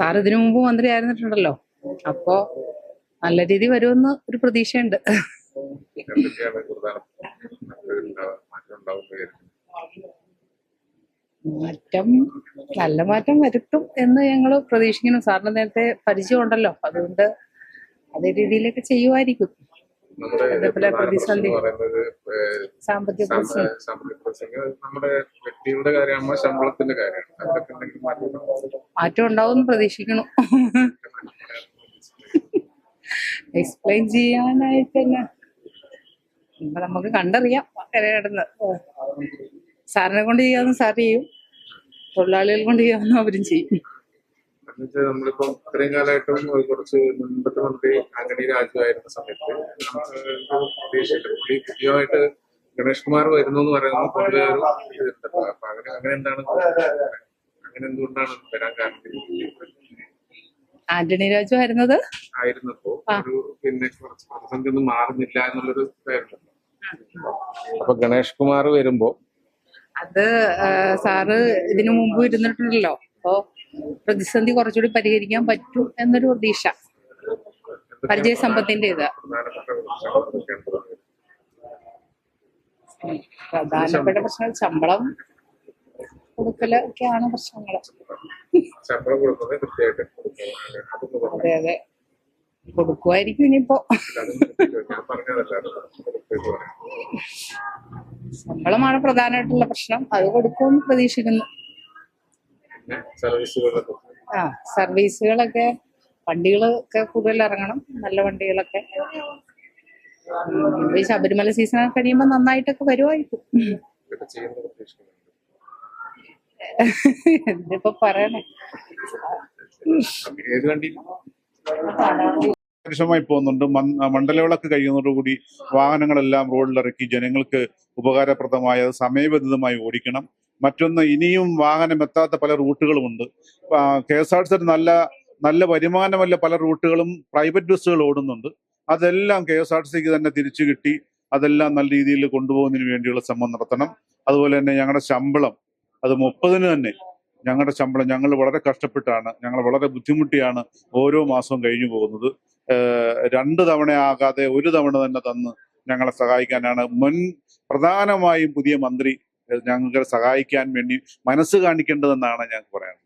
Sir ഇതിനു മുമ്പ് മന്ത്രി ആയിരുന്നിട്ടുണ്ടല്ലോ. അപ്പോ നല്ല രീതി വരുമെന്ന് ഒരു പ്രതീക്ഷയുണ്ട്. മാറ്റം നല്ല മാറ്റം വരുത്തും എന്ന് ഞങ്ങൾ പ്രതീക്ഷിക്കുന്നു. സാറിന് നേരത്തെ പരിചയമുണ്ടല്ലോ. അതുകൊണ്ട് അതേ രീതിയിലൊക്കെ ചെയ്യുമായിരിക്കും. നമ്മുടെ പ്രതിസന്ധി. സാമ്പത്തിക നമ്മുടെ വ്യക്തിയുടെ കാര്യമാകുമ്പോൾ ശമ്പളത്തിന്റെ കാര്യമാണ്? അതൊക്കെ എന്തെങ്കിലും മാറ്റം മാറ്റം ഉണ്ടാവും പ്രതീക്ഷിക്കണം എക്സ്പ്ലെയിൻ ചെയ്യാനായിട്ടല്ല ഇപ്പൊ നമുക്ക് കണ്ടറിയാം എങ്ങനെയാണെന്ന് സാറിനെ കൊണ്ട് ചെയ്യാവുന്ന സാർ ചെയ്യും. തൊഴിലാളികൾ കൊണ്ട് ചെയ്യാവുന്ന അവരും ചെയ്യും. എന്നുവെച്ചാൽ നമ്മളിപ്പോ ഇത്രയും കാലമായിട്ടും കുറച്ച് മുൻപത്തെ മന്ത്രി ആന്റണി രാജു ആയിരുന്ന സമയത്ത് പ്രതീക്ഷയില്ല പുള്ളി പുതിയതായിട്ട് ഗണേഷ് കുമാർ വരുന്നു എന്ന് പറയുന്നത് പൊതുവെ ഒരു അപ്പൊ അങ്ങനെ അങ്ങനെ എന്താണ് അങ്ങനെ എന്തുകൊണ്ടാണ് വരാൻ കാരണം? ആന്റണി രാജു ആയിരുന്നത്? ആയിരുന്നപ്പോ ഒരു പിന്നെ കുറച്ച് പ്രതിസന്ധി ഒന്നും മാറുന്നില്ല എന്നുള്ളൊരു അപ്പൊ ഗണേഷ് കുമാർ വരുമ്പോ അത് സാറ് ഇതിനു മുമ്പ് ഇരുന്നിട്ടുണ്ടല്ലോ. അപ്പോ പ്രതിസന്ധി കുറച്ചുകൂടി പരിഹരിക്കാൻ പറ്റൂ എന്നൊരു പ്രതീക്ഷ. പരിചയ സമ്പത്തിന്റെ ഇത്. പ്രധാനപ്പെട്ട പ്രശ്നങ്ങൾ പ്രശ്നം ശമ്പളം കൊടുക്കലൊക്കെയാണ് പ്രശ്നങ്ങൾ. അതെ അതെ. കൊടുക്കുമായിരിക്കും ഇനിയിപ്പോ. ശമ്പളമാണ് പ്രധാനമായിട്ടുള്ള പ്രശ്നം. അത് കൊടുക്കുമെന്ന് പ്രതീക്ഷിക്കുന്നു. ആ സർവീസുകളൊക്കെ വണ്ടികളൊക്കെ കൂടുതൽ ഇറങ്ങണം നല്ല വണ്ടികളൊക്കെ. ഈ ശബരിമല സീസൺ കഴിയുമ്പോൾ നന്നായിട്ടൊക്കെ വരുമായിരിക്കും ഇതിപ്പോ എന്തിപ്പോ പറയണേ കർശനമായി പോകുന്നുണ്ട്. മണ്ഡലവിളക്ക് കഴിയുന്നതോടുകൂടി വാഹനങ്ങളെല്ലാം റോഡിലിറക്കി ജനങ്ങൾക്ക് ഉപകാരപ്രദമായ സമയബന്ധിതമായി ഓടിക്കണം. മറ്റൊന്ന് ഇനിയും വാഹനം എത്താത്ത പല റൂട്ടുകളുമുണ്ട് K S R T C നല്ല നല്ല വരുമാനമല്ല പല റൂട്ടുകളും പ്രൈവറ്റ് ബസ്സുകൾ ഓടുന്നുണ്ട്. അതെല്ലാം കെ എസ് ആർ ടി സിക്ക് തന്നെ തിരിച്ചു കിട്ടി. അതെല്ലാം നല്ല രീതിയിൽ കൊണ്ടുപോകുന്നതിന് വേണ്ടിയുള്ള ശ്രമം നടത്തണം. അതുപോലെ തന്നെ ഞങ്ങളുടെ ശമ്പളം അത് മുപ്പതിന് തന്നെ ഞങ്ങളുടെ ശമ്പളം. ഞങ്ങൾ വളരെ കഷ്ടപ്പെട്ടാണ്. ഞങ്ങൾ വളരെ ബുദ്ധിമുട്ടിയാണ് ഓരോ മാസവും കഴിഞ്ഞു പോകുന്നത്. രണ്ട് തവണ ആകാതെ ഒരു തവണ തന്നെ തന്ന് ഞങ്ങളെ സഹായിക്കാനാണ് മുൻ പ്രധാനമായും പുതിയ മന്ത്രി ഞങ്ങളെ സഹായിക്കാൻ വേണ്ടി മനസ്സ് കാണിക്കേണ്ടതെന്നാണ് ഞങ്ങൾക്ക് പറയാനുള്ളത്.